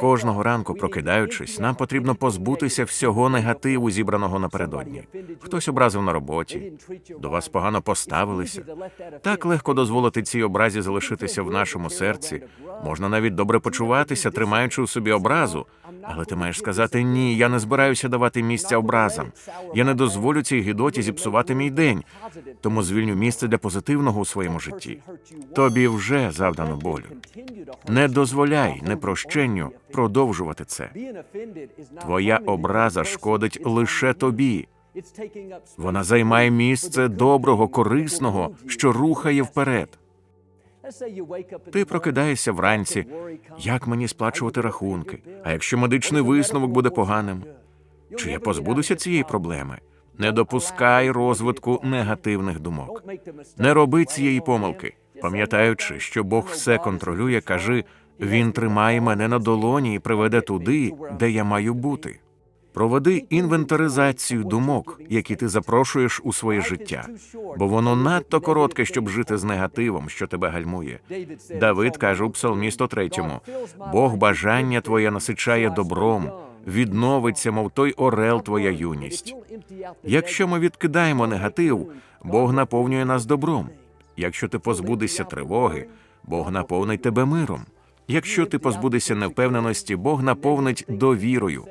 Кожного ранку, прокидаючись, нам потрібно позбутися всього негативу, зібраного напередодні. Хтось образив на роботі, до вас погано поставилися. Так легко дозволити цій образі залишитися в нашому серці. Можна навіть добре почуватися, тримаючи у собі образу. Але ти маєш сказати ні, я не збираюся давати місця образам. Я не дозволю цій гідоті зіпсувати мій день, тому звільню місце для позитивного у своєму житті. Тобі вже завдано болю. Не дозволяй непрощенню продовжувати це. Твоя образа шкодить лише тобі. Вона займає місце доброго, корисного, що рухає вперед. Ти прокидаєшся вранці. Як мені сплачувати рахунки? А якщо медичний висновок буде поганим? Чи я позбудуся цієї проблеми? Не допускай розвитку негативних думок. Не роби цієї помилки. Пам'ятаючи, що Бог все контролює, кажи Він тримає мене на долоні і приведе туди, де я маю бути. Проведи інвентаризацію думок, які ти запрошуєш у своє життя, бо воно надто коротке, щоб жити з негативом, що тебе гальмує. Давид каже у Псалмі 103, Бог бажання твоє насичає добром, відновиться, мов той орел твоя юність. Якщо ми відкидаємо негатив, Бог наповнює нас добром. Якщо ти позбудешся тривоги, Бог наповнить тебе миром. Якщо ти позбудешся невпевненості, Бог наповнить довірою.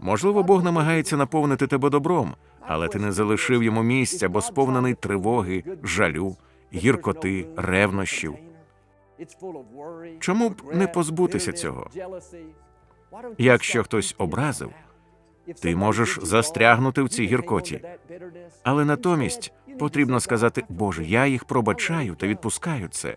Можливо, Бог намагається наповнити тебе добром, але ти не залишив йому місця, бо сповнений тривоги, жалю, гіркоти, ревнощів. Чому б не позбутися цього? Якщо хтось образив, ти можеш застрягнути в цій гіркоті. Але натомість потрібно сказати, Боже, я їх пробачаю та відпускаю це.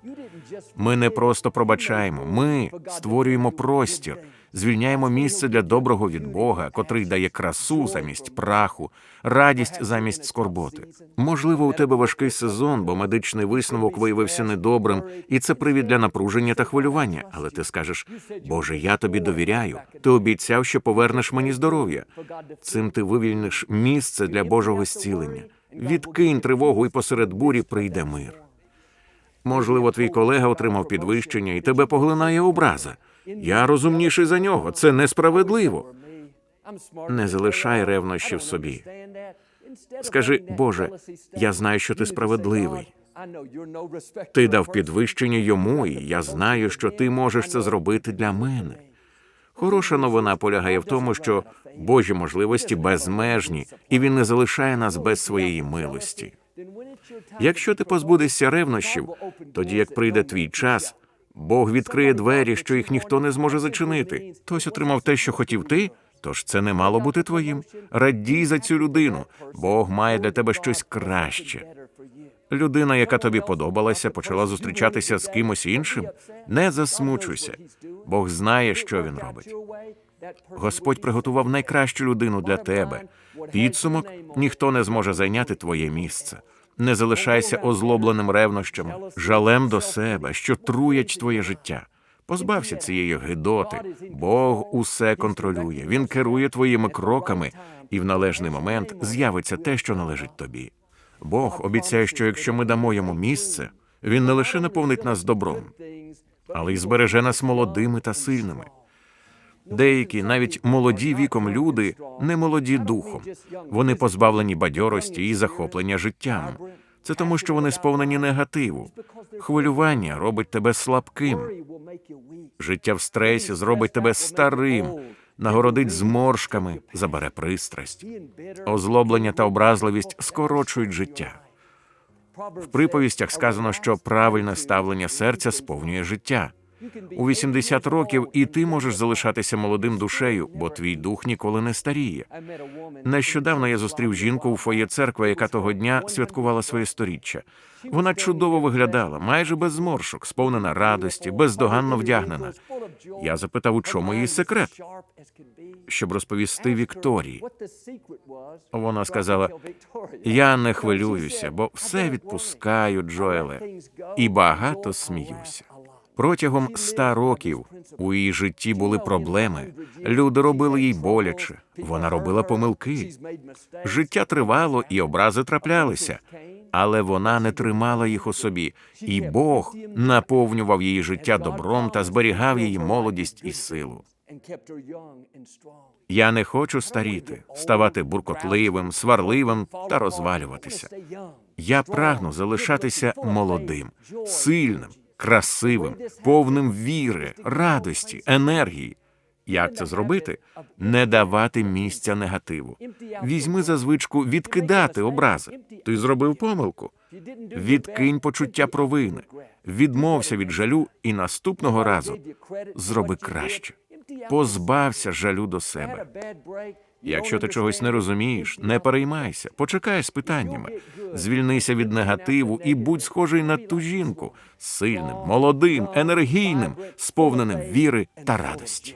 Ми не просто пробачаємо, ми створюємо простір, звільняємо місце для доброго від Бога, котрий дає красу замість праху, радість замість скорботи. Можливо, у тебе важкий сезон, бо медичний висновок виявився недобрим, і це привід для напруження та хвилювання. Але ти скажеш, Боже, я тобі довіряю. Ти обіцяв, що повернеш мені здоров'я. Цим ти вивільниш місце для Божого зцілення. Відкинь тривогу, і посеред бурі прийде мир. Можливо, твій колега отримав підвищення і тебе поглинає образа. Я розумніший за нього. Це несправедливо. Не залишай ревнощі в собі. Скажи, Боже, я знаю, що ти справедливий. Ти дав підвищення йому, і я знаю, що ти можеш це зробити для мене. Хороша новина полягає в тому, що Божі можливості безмежні, і він не залишає нас без своєї милості. Якщо ти позбудешся ревнощів, тоді як прийде твій час, Бог відкриє двері, що їх ніхто не зможе зачинити. Хтось отримав те, що хотів ти, тож це не мало бути твоїм. Радій за цю людину. Бог має для тебе щось краще. Людина, яка тобі подобалася, почала зустрічатися з кимось іншим. Не засмучуйся. Бог знає, що він робить. Господь приготував найкращу людину для тебе. Підсумок ніхто не зможе зайняти твоє місце. Не залишайся озлобленим ревнощами, жалем до себе, що труять твоє життя. Позбався цієї гидоти. Бог усе контролює. Він керує твоїми кроками, і в належний момент з'явиться те, що належить тобі. Бог обіцяє, що якщо ми дамо йому місце, він не лише наповнить нас добром, але й збереже нас молодими та сильними. Деякі, навіть молоді віком люди, не молоді духом. Вони позбавлені бадьорості і захоплення життям. Це тому, що вони сповнені негативу. Хвилювання робить тебе слабким. Життя в стресі зробить тебе старим, нагородить зморшками, забере пристрасть. Озлоблення та образливість скорочують життя. В приповістях сказано, що правильне ставлення серця сповнює життя. У 80 років і ти можеш залишатися молодим душею, бо твій дух ніколи не старіє. Нещодавно я зустрів жінку у фоє церкви, яка того дня святкувала своє сторіччя. Вона чудово виглядала, майже без зморшок, сповнена радості, бездоганно вдягнена. Я запитав, у чому її секрет, щоб розповісти Вікторії. Вона сказала: Я не хвилююся, бо все відпускаю, Джоеле, і багато сміюся. Протягом ста років у її житті були проблеми. Люди робили їй боляче. Вона робила помилки. Життя тривало, і образи траплялися. але вона не тримала їх у собі, і Бог наповнював її життя добром та зберігав її молодість і силу. Я не хочу старіти, ставати буркотливим, сварливим та розвалюватися. Я прагну залишатися молодим, сильним, красивим, повним віри, радості, енергії. Як це зробити? Не давати місця негативу. Візьми за звичку відкидати образи. Ти зробив помилку. Відкинь почуття провини, відмовся від жалю і наступного разу зроби краще. Позбався жалю до себе. Якщо ти чогось не розумієш, не переймайся, почекай з питаннями, звільнися від негативу і будь схожий на ту жінку, сильним, молодим, енергійним, сповненим віри та радості.